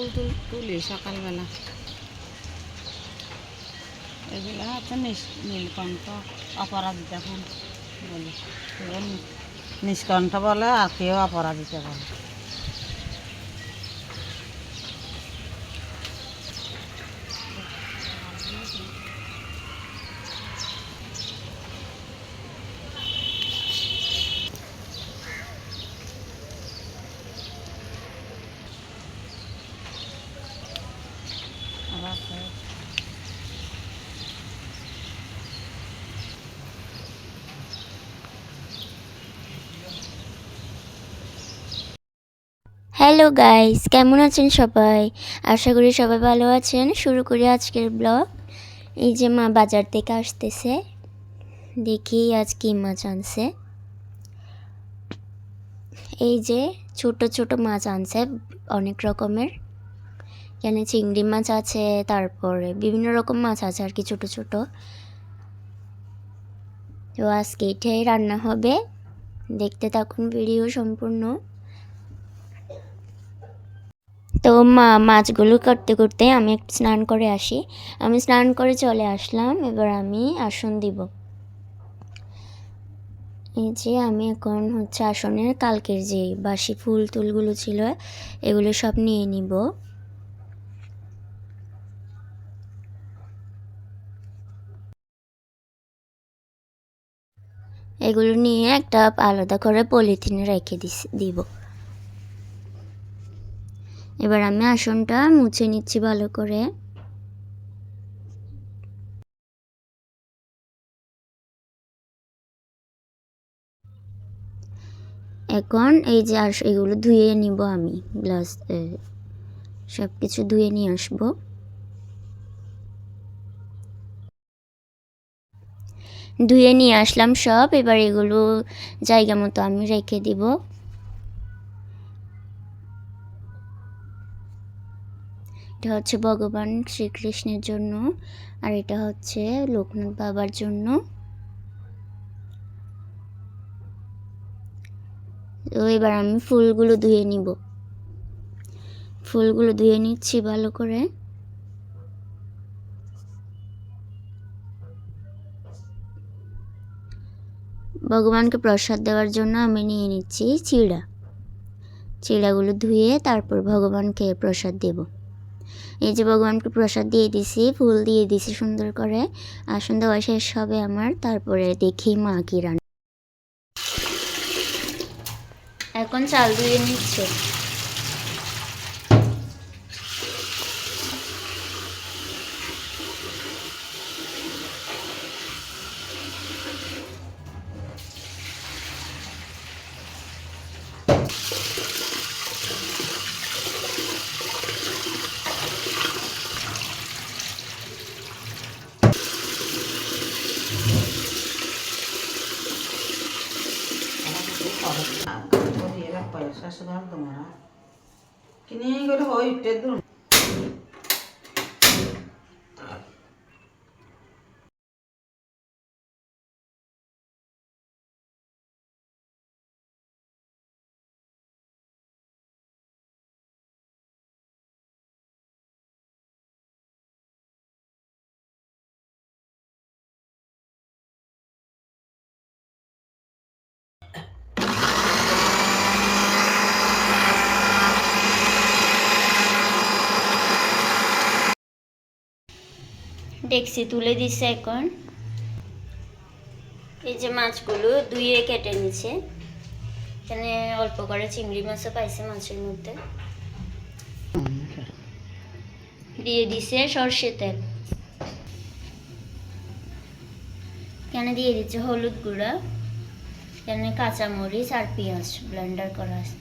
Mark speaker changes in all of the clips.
Speaker 1: ফুল তুল তুলি সকালবেলা। এগুলো হচ্ছে নীলকণ্ঠ অপরাজিতা ফুল বলে। নিষ্কণ্ঠ বলে আর কেউ অপরাজিতা বলে।
Speaker 2: হ্যালো গাইস কেমন আছেন সবাই? আশা করি সবাই ভালো আছেন। শুরু করি আজকের ব্লগ এই যে মা বাজার থেকে আসতেছে। দেখি আজ কি মাছ আনছে। এই যে ছোট ছোট মাছ আনছে, অনেক রকমের। এখানে চিংড়ি মাছ আছে, তারপরে বিভিন্ন রকম মাছ আছে আর কি ছোট ছোট। তো আজকে এটাই রান্না হবে। দেখতে থাকুন ভিডিও সম্পূর্ণ। তো মা, মাছগুলো করতে করতে আমি একটু স্নান করে আসি। আমি স্নান করে চলে আসলাম, এবার আমি আসন দিব। এই যে আমি এখন হচ্ছে আসনের কালকের যে বাসি ফুল টুলগুলো ছিল, এগুলো সব নিয়ে নিব। এগুলো নিয়ে একটা আলাদা করে পলিথিনে রেখে দিস, দিব। এবার আমি আসনটা মুছে নিচ্ছি ভালো করে। এখন এই যে আস, এগুলো ধুয়ে নিব আমি গ্লাস সব কিছু ধুয়ে নিয়ে আসব। ধুয়ে নিয়ে আসলাম সব, এবার এগুলো জায়গা মতো আমি রেখে দিব। এটা হচ্ছে ভগবান শ্রীকৃষ্ণের জন্য, আর এটা হচ্ছে লোকনাথ বাবার জন্য। তো এবার আমি ফুলগুলো ধুয়ে নিব। ফুলগুলো ধুয়ে নিচ্ছি ভালো করে। ভগবানকে প্রসাদ দেওয়ার জন্য আমি নিয়ে নিচ্ছি চিড়া। চিড়াগুলো ধুয়ে তারপর ভগবানকে প্রসাদ দেব। এই যে ভগবানকে প্রসাদ দিয়ে দিছি, ফুল দিয়ে দিছি সুন্দর করে। আসন দেওয়া শেষ হবে আমার, তারপরে দেখি মা কি রান্না। এখন চাল দিয়ে নিচ্ছে।
Speaker 1: പഴശ്ശാസുഖം തോന്നണം ഇനി ഒരു ഹോ ഇട്ടതും
Speaker 2: ডেক্সি তুলে দিচ্ছে এখন। এই যে মাছগুলো ধুয়ে কেটে নিচ্ছে এখানে অল্প করে চিংড়ি মাছও পাইছে মাছের মধ্যে। দিয়ে দিছে সর্ষে তেল। এখানে দিয়ে দিচ্ছে হলুদ গুঁড়া। এখানে কাঁচামরিচ আর পেঁয়াজ ব্লেন্ডার করা আছে।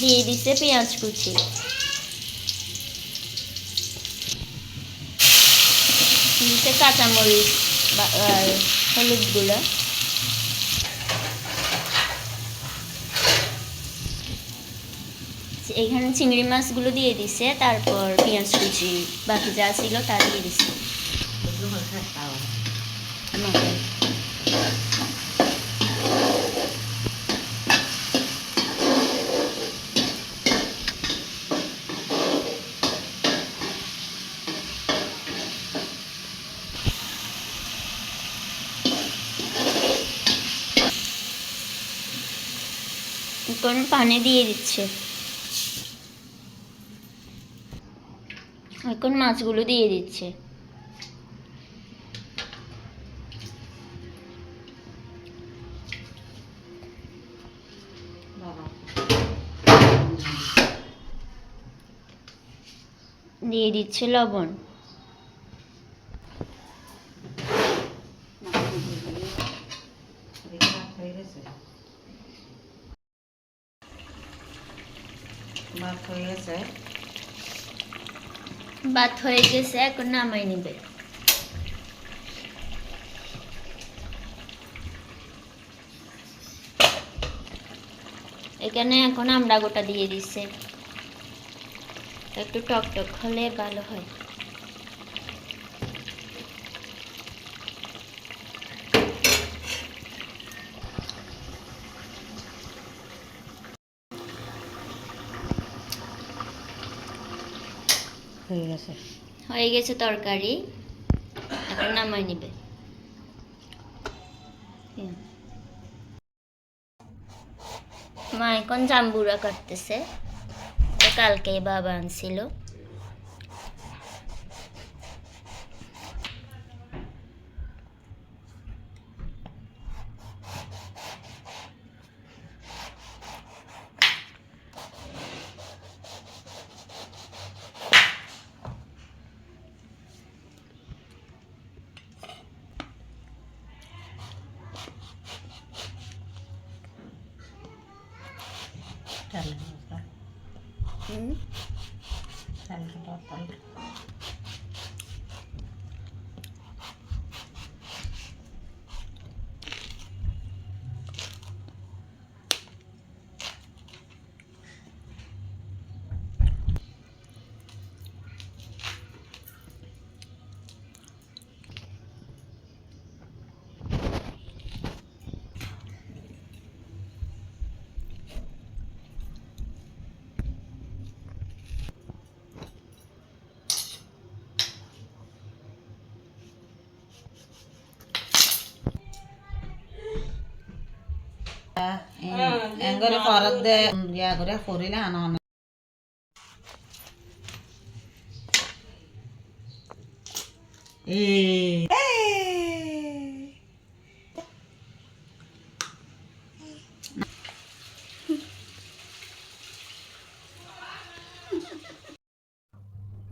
Speaker 2: দিয়ে দিছে পেঁয়াজ কুচি। দিচ্ছে কাঁচামরিচ হলুদ গুঁড়া। এখানে চিংড়ি মাছগুলো দিয়ে দিছে তারপর পেঁয়াজ কুচি বাকি যা ছিল তা দিয়ে দিছে। এখন পানি দিয়ে দিচ্ছে। এখন মাছগুলো দিয়ে দিচ্ছে। দিয়ে দিচ্ছে লবণ।
Speaker 1: হয়ে গেছে। ভাত হয়ে গেছে।
Speaker 2: এখন নামাই নিবে। এখানে এখন আমরা গোটা দিয়ে দিচ্ছে। একটু টক টক হলে ভালো হয়।
Speaker 1: হয়ে গেছে।
Speaker 2: হয়ে গেছে তরকারি। এখন নামাই নিবে। মা এখন জাম্বুরা কাটতেছে। কালকে বাবা আনছিল।
Speaker 1: চাল
Speaker 2: হুম
Speaker 1: চাল চাল এঙ্গরে ফরত দে করে করিলে আনা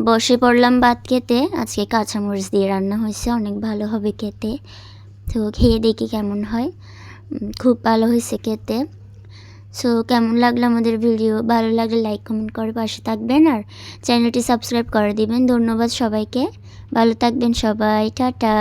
Speaker 2: বসে পড়লাম ভাত খেতে। আজকে কাঁচামরিচ দিয়ে রান্না হয়েছে অনেক ভালো হবে খেতে। তো খেয়ে দেখি কেমন হয়। খুব ভালো হয়েছে খেতে। সো কেমন লাগল আমাদের ভিডিও ভালো লাগলে লাইক কমেন্ট করে পাশে থাকবেন আর চ্যানেলটি সাবস্ক্রাইব করে দিবেন। ধন্যবাদ সবাইকে। ভালো থাকবেন সবাই। টাটা।